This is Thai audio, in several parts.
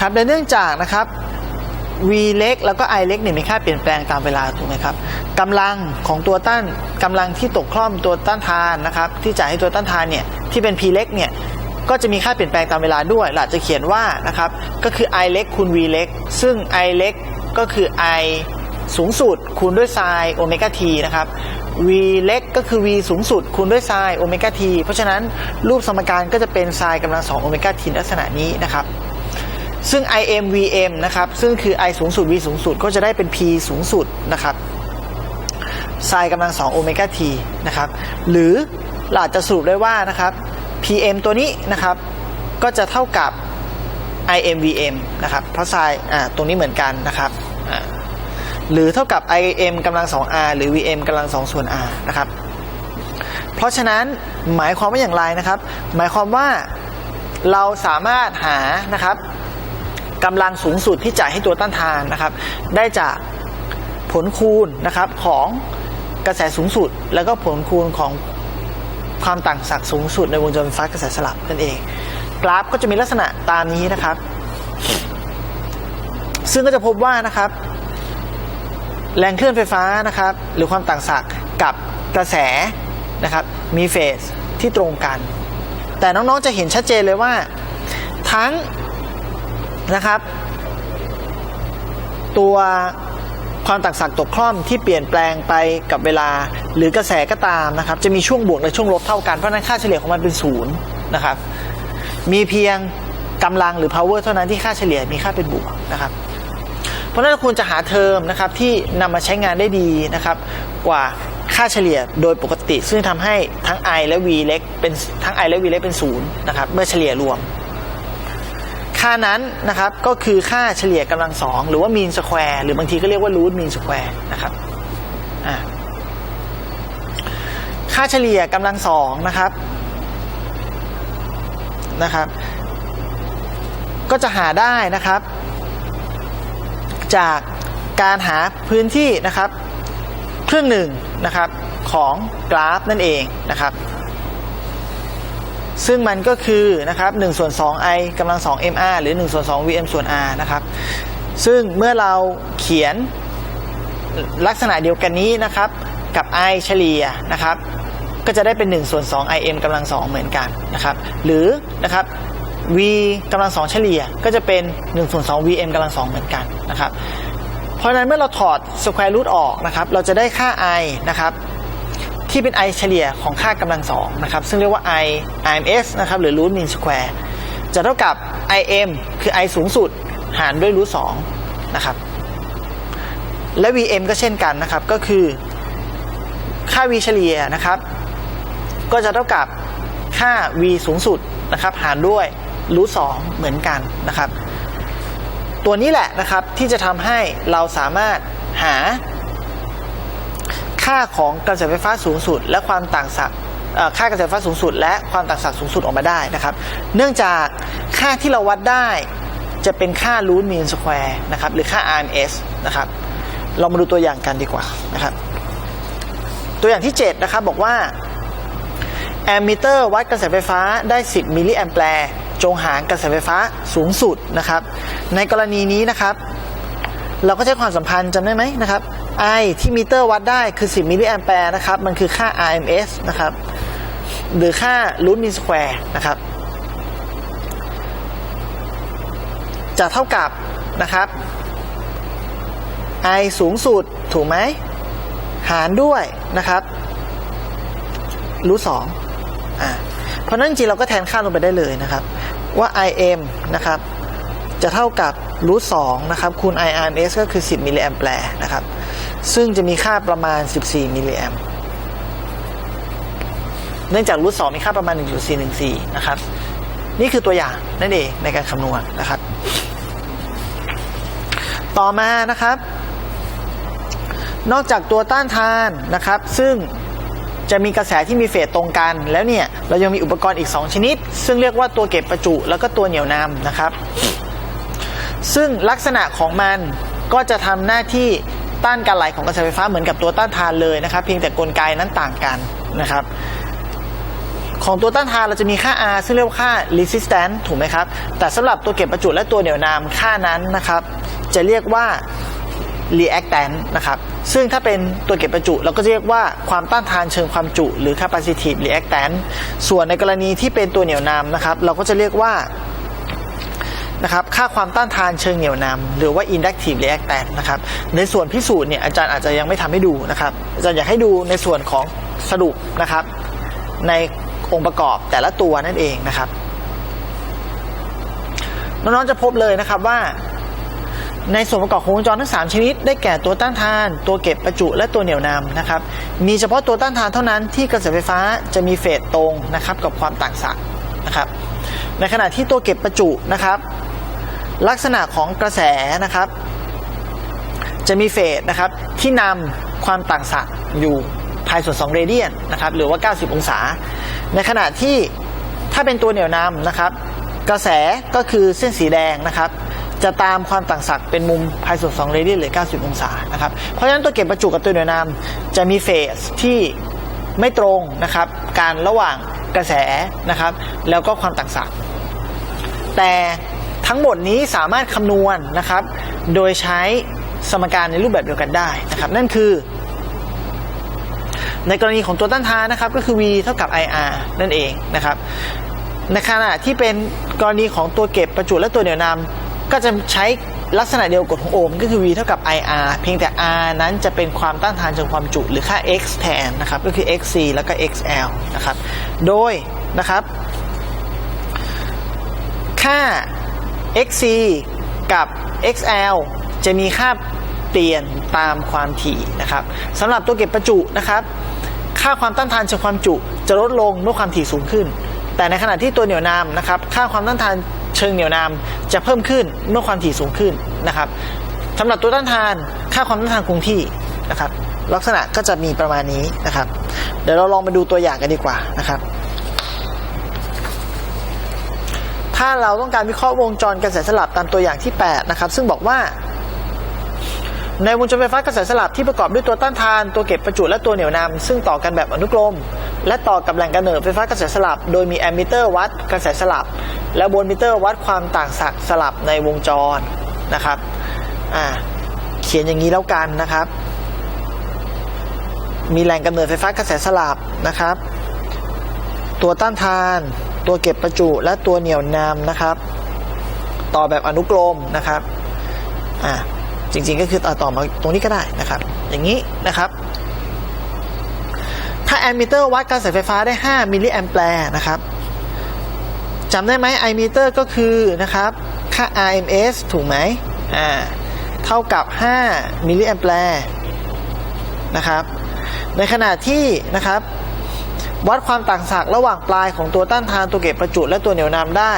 ครับและเนื่องจากนะครับ v เล็กแล้วก็ i เล็กเนี่ยมีค่าเปลี่ยนแปลงตามเวลาถูกไหมครับกำลังของตัวต้านกำลังที่ตกคล่อมตัวต้านทานนะครับ ที่จ่ายให้ตัวต้านทานเนี่ยที่เป็น p เล็กเนี่ยก็จะมีค่าเปลี่ยนแปลงตามเวลาด้วยเราจะเขียนว่านะครับก็คือ i เล็กคูณ v เล็กซึ่ง i เล็กก็คือ i สูงสุดคูณด้วยไซน์โอเมก้า t นะครับ v เล็กก็คือ v สูงสุดคูณด้วยไซน์โอเมก้า t เพราะฉะนั้นรูปสมการก็จะเป็นไซน์กำลังสองโอเมก้า t ลักษณะนี้นะครับ ซึ่ง im vm นะครับ ซึ่งคือ i สูงสุด v สูงสุดก็จะได้เป็น p สูงสุดนะครับไซน์กำลังสองโอเมก้า t นะครับ หรือเราอาจจะสรุปได้ว่านะครับ pm ตัวนี้นะครับ ก็จะเท่ากับ im vm นะครับ เพราะไซน์อ่าตรงนี้เหมือนกันนะครับหรือเท่ากับ im กำลังสอง r หรือ vm กำลังสองส่วน r นะครับ เพราะฉะนั้นหมายความว่าอย่างไรนะครับ หมายความว่าเราสามารถหานะครับ กำลังสูงสุดที่จ่ายให้ตัวต้านทานนะครับ ได้จากผลคูณนะครับของกระแสสูงสุด แล้วก็ผลคูณของความต่างศักย์สูงสุดในวงจรไฟฟ้ากระแสสลับนั่นเอง กราฟก็จะมีลักษณะตามนี้นะครับ ซึ่งก็จะพบว่านะครับ แรงเคลื่อนไฟฟ้านะครับ หรือความต่างศักย์กับกระแสนะครับ มีเฟสที่ตรงกัน แต่น้องๆจะเห็นชัดเจนเลยว่า ทั้ง นะครับ ตัวความต่างศักย์ตกคล่อมที่เปลี่ยนแปลงไปกับเวลา หรือกระแสก็ตามนะครับ จะมีช่วงบวกและช่วงลบเท่ากัน เพราะนั้นค่าเฉลี่ยของมันเป็นศูนย์นะครับ มีเพียงกำลังหรือ power เท่านั้นที่ค่าเฉลี่ยมีค่าเป็นบวกนะครับ เพราะนั้นควรจะหาเทอมนะครับที่นำมาใช้งานได้ดีนะครับ กว่าค่าเฉลี่ยโดยปกติ ซึ่งทำให้ทั้ง i และ v เล็กเป็นทั้ง i และ v เล็กเป็นศูนย์นะครับ เมื่อเฉลี่ยรวม ค่านั้นนะครับก็คือค่าเฉลี่ยกำลังสองหรือว่า mean square หรือบางทีก็เรียกว่า root mean square นะครับค่าเฉลี่ยกำลังสองนะครับนะครับ ก็จะหาได้นะครับ จากการหาพื้นที่นะครับ ครึ่งหนึ่งนะครับของกราฟนั่นเองนะครับ ซึ่งมันก็คือนะครับ1ส่วน2 i กำลัง2 mr หรือ1ส่วน2 vm ส่วน r นะครับซึ่งเมื่อเราเขียนลักษณะเดียวกันนี้นะครับกับ i เฉลี่ยนะครับก็จะได้เป็น1ส่วน2 im กำลัง2เหมือนกันนะครับหรือนะครับ v กำลัง2เฉลี่ยก็จะเป็น1ส่วน2 vm กำลัง2เหมือนกันนะครับเพราะฉะนั้นเมื่อเราถอด square root ออกนะครับเราจะได้ค่า i นะครับ ที่เป็น i เฉลี่ยของค่ากำลังสองนะครับซึ่งเรียกว่า i ims นะครับหรือ root mean square จะเท่ากับ im คือ i สูงสุดหารด้วย root สองนะครับและ vm ก็เช่นกันนะครับก็คือค่า v เฉลี่ยนะครับ ก็จะเท่ากับค่า v สูงสุดนะครับ หารด้วย root สองเหมือนกันนะครับ ตัวนี้แหละนะครับที่จะทำให้เราสามารถหา ค่าของกระแสไฟฟ้าสูงสุด และความต่างศักย์ค่ากระแสไฟฟ้าสูงสุด และความต่างศักย์สูงสุดออกมาได้นะครับ เนื่องจากค่าที่เราวัดได้จะเป็นค่า root mean square นะครับหรือค่า RMS นะครับเรามาดูตัวอย่างกันดีกว่านะครับ ตัวอย่างที่ 7 นะครับบอกว่าแอมมิเตอร์วัดกระแสไฟฟ้าได้ 10 มิลลิแอมแปร์จงหากระแสไฟฟ้าสูงสุดนะครับ ในกรณีนี้นะครับ เราก็ใช้ความสัมพันธ์จำได้ไหมนะครับ I ที่มิเตอร์วัดได้คือ 10 มิลลิแอมแปร์นะครับ มันคือค่า RMS นะครับ หรือค่า root mean square นะครับ จะเท่ากับนะครับ I สูงสุดถูกไหม หารด้วยนะครับรูทสองอ่าเพราะนั้นจริงเราก็แทนค่าลงไปได้เลยนะครับ ว่า im นะครับ จะเท่ากับ รูทสองนะครับคูณ IRMS ก็คือ 10 มิลลิแอมแปร์นะครับ ซึ่งจะมีค่าประมาณ 14 มิลลิแอมเนื่องจากรูทสองมีค่าประมาณ 1.414 นะครับ นี่คือตัวอย่างนั่นเองในการคำนวณนะครับ ต่อมานะครับ นอกจากตัวต้านทานนะครับ ซึ่งจะมีกระแสที่มีเฟสตรงกัน แล้วเนี่ย เรายังมีอุปกรณ์อีก 2 ชนิด ซึ่งเรียกว่าตัวเก็บประจุ แล้วก็ตัวเหนี่ยวนำนะครับ ซึ่งลักษณะของมันก็จะทำหน้าที่ต้านการไหลของกระแสไฟฟ้าเหมือนกับตัวต้านทานเลยนะครับ เพียงแต่กลไกนั้นต่างกันนะครับ ของตัวต้านทานเราจะมีค่า R ซึ่งเรียกว่าค่า resistance ถูกไหมครับ แต่สำหรับตัวเก็บประจุและตัวเหนี่ยวนามค่านั้นนะครับ จะเรียกว่า reactant นะครับ ซึ่งถ้าเป็นตัวเก็บประจุเราก็จะเรียกว่าความต้านทานเชิงความจุ หรือ capacitive reactant ส่วนในกรณีที่เป็นตัวเหนี่ยวนามนะครับ เราก็จะเรียกว่า นะครับค่าความต้านทานเชิงเหนี่ยวนำหรือว่า inductive reactant นะครับในส่วนพิสูจน์เนี่ยอาจารย์อาจจะยังไม่ทำให้ดูนะครับอาจารย์อยากให้ดูในส่วนของสรุปนะครับ ในองค์ประกอบแต่ละตัวนั่นเองนะครับน้องๆจะพบเลยนะครับว่า ในส่วนประกอบของวงจรทั้ง 3 ชนิด ได้แก่ตัวต้านทาน ตัวเก็บประจุและตัวเหนี่ยวนำนะครับมีเฉพาะตัวต้านทานเท่านั้นที่กระแสไฟฟ้าจะมีเฟสตรงนะครับกับความต่างศักย์นะครับในขณะที่ตัวเก็บประจุนะครับ ลักษณะของกระแสนะครับ จะมีเฟสนะครับที่นำความต่างศักย์อยู่ภายส่วน2เรเดียนนะครับหรือว่า 90 องศา ในขณะที่ถ้าเป็นตัวเหนี่ยวนำนะครับ กระแสก็คือเส้นสีแดงนะครับ จะตามความต่างศักย์เป็นมุมภายส่วน2เรเดียนหรือ 90 องศานะครับเพราะฉะนั้นตัวเก็บประจุกับตัวเหนี่ยวนำจะมีเฟสที่ไม่ตรงนะครับ การระหว่างกระแสนะครับ แล้วก็ความต่างศักย์แต่ ทั้งหมดนี้สามารถคำนวณนะครับ โดยใช้สมการในรูปแบบเดียวกันได้นะครับ นั่นคือ ในกรณีของตัวต้านทานนะครับก็คือ V เท่ากับ IR นั่นเองนะครับ ในขณะที่เป็นกรณีของตัวเก็บประจุและตัวเหนี่ยวนำก็จะใช้ลักษณะเดียวกับของโอห์มก็คือ V เท่ากับ IR เพียงแต่ R นั้นจะเป็นความต้านทานเชิงความจุหรือค่า X แทนนะครับก็คือ XC แล้วก็ XL นะครับ โดยนะครับ ค่า xc กับ xl จะมีค่าเปลี่ยนตามความถี่นะครับสำหรับตัวเก็บประจุนะครับ ค่าความต้านทานเชิงความจุจะลดลงเมื่อความถี่สูงขึ้น แต่ในขณะที่ตัวเหนี่ยวนำนะครับ ค่าความต้านทานเชิงเหนี่ยวนำจะเพิ่มขึ้นเมื่อความถี่สูงขึ้นนะครับสำหรับตัวต้านทานค่าความต้านทานคงที่นะครับ ลักษณะก็จะมีประมาณนี้นะครับ เดี๋ยวเราลองมาดูตัวอย่างกันดีกว่านะครับ ถ้าเราต้องการวิเคราะห์วงจรกระแสสลับตามตัวอย่างที่ 8 นะครับ ซึ่งบอกว่า ในวงจรไฟฟ้ากระแสสลับที่ประกอบด้วยตัวต้านทาน ตัวเก็บประจุและตัวเหนี่ยวนำซึ่งต่อกันแบบอนุกรม และต่อกับแหล่งกำเนิดไฟฟ้ากระแสสลับ โดยมีแอมมิเตอร์วัดกระแสสลับ และโวลต์มิเตอร์วัดความต่างศักย์สลับในวงจรนะครับอ่าเขียนอย่างนี้แล้วกันนะครับ มีแหล่งกำเนิดไฟฟ้ากระแสสลับนะครับ ตัวต้านทาน ตัวเก็บประจุและตัวเหนี่ยวนำนะครับ ต่อแบบอนุกรมนะครับอ่าจริงๆก็คือต่อต่อมาตรงนี้ก็ได้นะครับ อย่างนี้นะครับ ถ้าแอมมิเตอร์วัดกระแสไฟฟ้าได้ 5 มิลลิแอมแปร์นะครับจำได้ไหมไอมิเตอร์ก็คือนะครับค่า RMS ถูกไหมอ่าเท่ากับ 5 มิลลิแอมแปร์นะครับ ในขณะที่นะครับ วัดความต่างศักย์ระหว่างปลายของตัวต้านทานตัวเก็บประจุและตัวเหนี่ยวนำได้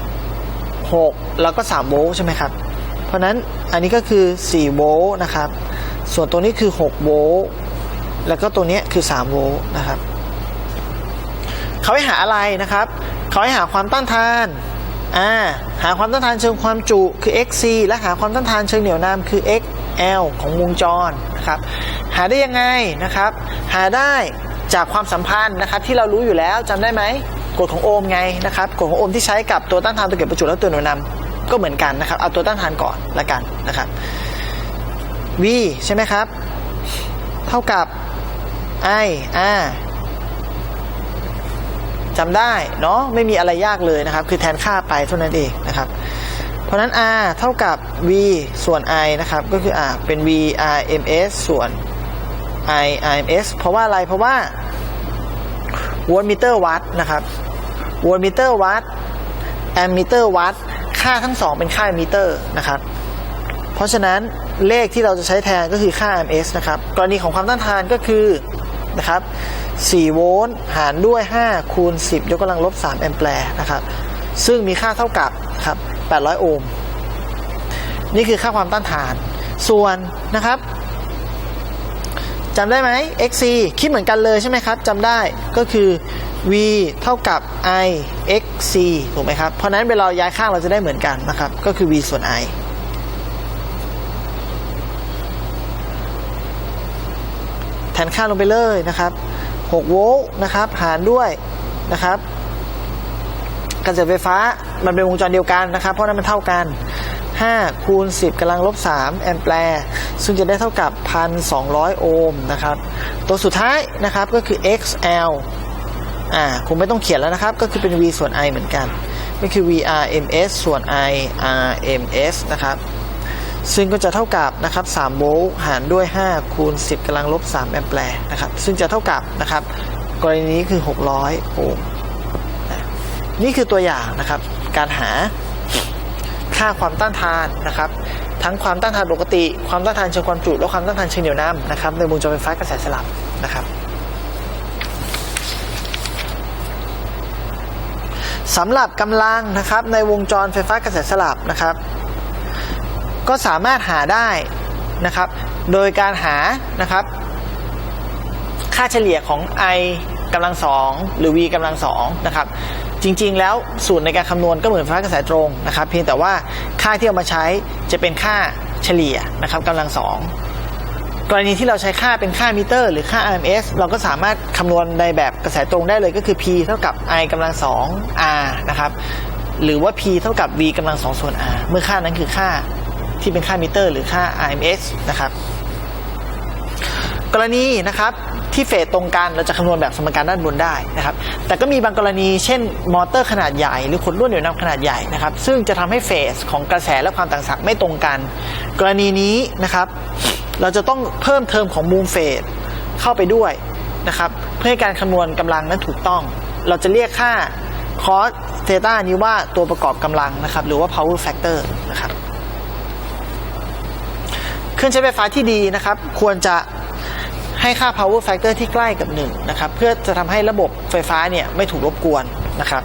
4 6 แล้วก็ 3 โวลต์ใช่ไหมครับ เพราะนั้นอันนี้ก็คือ 4 โวลต์นะครับ ส่วนตัวนี้คือ 6 โวลต์แล้วก็ตัวนี้คือ 3 โวลต์นะครับเขาให้หาอะไรนะครับเขาให้หาความต้านทานอ่าหาความต้านทานเชิงความจุคือ XC และหาความต้านทานเชิงเหนี่ยวนำคือ XL ของวงจรนะครับ หาได้ยังไงนะครับ หาได้ จากความสัมพันธ์นะครับที่เรารู้อยู่แล้วจำได้ไหมกฎของโอห์มไงนะครับกฎของโอห์มที่ใช้กับตัวต้านทานตัวเก็บประจุและตัวเหนี่ยวนำก็เหมือนกันนะครับเอาตัวต้านทานก่อนละกันนะครับ V ใช่ไหมครับ เท่ากับ I R จำได้เนาะไม่มีอะไรยากเลยนะครับ คือแทนค่าไปเท่านั้นเองนะครับ เพราะนั้น R เท่ากับ V ส่วน I นะครับ ก็คือ R เป็น V RMS ส่วน I RMS เพราะว่าอะไรเพราะว่า โวลต์มิเตอร์วัดนะครับโวลต์มิเตอร์วัดแอมมิเตอร์วัดค่าทั้งสองเป็นค่ามิเตอร์นะครับ เพราะฉะนั้นเลขที่เราจะใช้แทนก็คือค่า ms นะครับ กรณีของความต้านทานก็คือนะครับ4โวลต์หารด้วย 5 คูณ 10 ยกกำลังลบ 3 แอมแปร์นะครับ ซึ่งมีค่าเท่ากับครับ800 โอห์ม นี่คือค่าความต้านทาน ส่วนนะครับ จำได้ไหม xc คิดเหมือนกันเลยใช่ไหมครับจำได้ก็คือ v เท่ากับ i xc ถูกไหมครับ เพราะนั้นเวลาย้ายข้างเราจะได้เหมือนกันนะครับ ก็คือ v ส่วน i แทนค่าลงไปเลยนะครับ 6 โวลต์นะครับ หารด้วยนะครับกระแสไฟฟ้ามันเป็นวงจรเดียวกันนะครับ เพราะนั้นมันเท่ากัน 5คูณ10กำลังลบ3แอมแปร์ซึ่งจะได้เท่ากับ 1,200 โอห์มนะครับตัวสุดท้ายนะครับก็คือ XL อ่าคงไม่ต้องเขียนแล้วนะครับ ก็คือเป็น V ส่วน I เหมือนกัน ก็คือ VRMS ส่วน I RMS นะครับซึ่งก็จะเท่ากับนะครับ3โวลต์หารด้วย 5 คูณ 10กำลังลบ 3 แอมแปร์นะครับ ซึ่งจะเท่ากับนะครับ กรณีนี้คือ 600 โอห์มนะนี่คือตัวอย่างนะครับ การหา ค่าความต้านทานนะครับทั้งความต้านทานปกติ ความต้านทานเชิงความจุและความต้านทานเชิงเหนี่ยวน้ำนะครับในวงจรไฟฟ้ากระแสสลับนะครับสำหรับกำลังนะครับในวงจรไฟฟ้ากระแสสลับนะครับ ก็สามารถหาได้นะครับ โดยการหานะครับ ค่าเฉลี่ยของ i กำลังสองหรือ v กำลังสองนะครับจริง ๆ แล้วสูตรในการคำนวณก็เหมือนไฟฟ้ากระแสตรงนะครับเพียงแต่ว่าค่าที่เอามาใช้จะเป็นค่าเฉลี่ยนะครับกำลังสองกรณีที่เราใช้ค่าเป็นค่ามิเตอร์ หรือค่า RMS เราก็สามารถคำนวณในแบบกระแสตรงได้เลยก็คือ P เท่ากับ I กำลังสอง R นะครับหรือว่า P เท่ากับ V กำลังสองส่วน R เมื่อค่านั้นคือค่าที่เป็นค่ามิเตอร์ หรือค่า RMS นะครับ กรณีนะครับที่เฟสตรงกันเราจะคำนวณแบบสมการด้านบนได้นะครับแต่ก็มีบางกรณีเช่นมอเตอร์ขนาดใหญ่หรือขนลวดเหนี่ยวนำขนาดใหญ่นะครับซึ่งจะทำให้เฟสของกระแสและความต่างศักย์ไม่ตรงกัน กรณีนี้นะครับเราจะต้องเพิ่มเทอมของมูลเฟสเข้าไปด้วยนะครับเพื่อให้การคำนวณกำลังนั้นถูกต้อง เราจะเรียกค่า cos เทต้านี้ว่าตัวประกอบกำลังนะครับหรือว่า power factor นะครับเครื่องใช้ไฟฟ้าที่ดีนะครับ ควรจะ ให้ค่า power factor ที่ใกล้กับ1นะครับเพื่อจะทำให้ระบบไฟฟ้าเนี่ยไม่ถูกรบกวนนะครับ